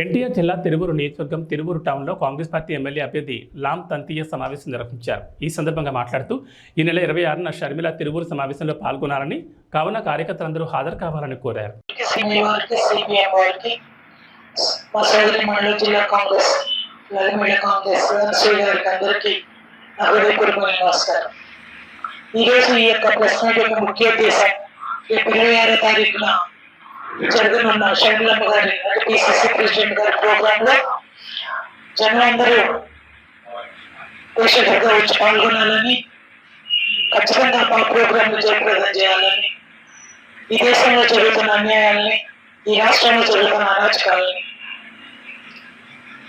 ఎన్టీఆర్ జిల్లా తిరువురు నియోజకవర్గం తిరువురు టౌన్లో కాంగ్రెస్ పార్టీ ఎమ్మెల్యే అభ్యర్థి లామ్ తంతీయ సమావేశం నిర్వహించారు. ఈ సందర్భంగా మాట్లాడుతూ ఈ నెల ఇరవై ఆరున షర్మిల తిరువురు సమావేశంలో పాల్గొనాలని కావున కార్యకర్తలందరూ హాజరు కావాలని కోరారు. ఈరోజు ఈ యొక్క ప్రశ్న యొక్క ముఖ్య ఉద్దేశం రేపు ఇరవై ఆరో తారీఖున జరగనున్న షర్మిలమ్మ గారి అంటే పిసిసి ప్రెసిడెంట్ గారి ప్రోగ్రామ్లో జనులందరూ ప్రేక్షకులుగా వచ్చి పాల్గొనాలని ఖచ్చితంగా మా ప్రోగ్రామ్ జయప్రదం చేయాలని ఈ దేశంలో జరుగుతున్న అన్యాయాల్ని ఈ రాష్ట్రంలో జరుగుతున్న అరాచకాలని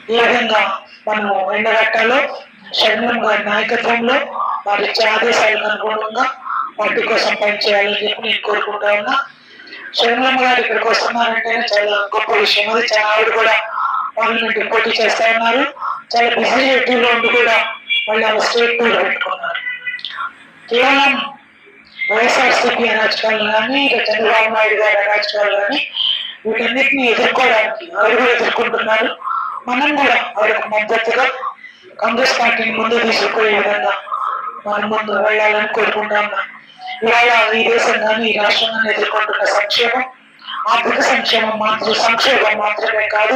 ఏ విధంగా మనము ఎండగట్టాలో షణ్ముఖం గారి నాయకత్వంలో వారి ఇచ్చే ఆదేశాలకు అనుగుణంగా పార్టీ కోసం పనిచేయాలని చెప్పి నేను కోరుకుంటా ఉన్నా. షణ్ముఖం గారు ఇక్కడికి వస్తున్నారంటేనే చాలా గొప్ప విషయం. అది చాలా ఆవిడ కూడా పార్లమెంట్ పోటీ చేస్తా ఉన్నారు. చాలా బిజీ షెడ్యూల్లో ఉండి కూడా వాళ్ళు ఆ స్టేట్ టూర్ పెట్టుకున్నారు. కేవలం వైఎస్ఆర్సీపీ అరాచకాలు కానీ ఇక చంద్రబాబు నాయుడు గారి అరాచకాలు కానీ వీటన్నిటిని ఎదుర్కోవడానికి ఆవిడ కూడా ఎదుర్కొంటున్నారు. మనం కూడా ఆవిడకు మద్దతుగా కాంగ్రెస్ పార్టీని ముందు తీసుకుపోయే విధంగా మనం ముందు వెళ్ళాలని కోరుకుంటా ఉన్నాం. ఇవాళ ఈ దేశం కానీ ఈ రాష్ట్రం కానీ ఎదుర్కొంటున్న సంక్షేమం ఆర్థిక సంక్షేమం మాత్రం సంక్షేమం మాత్రమే కాదు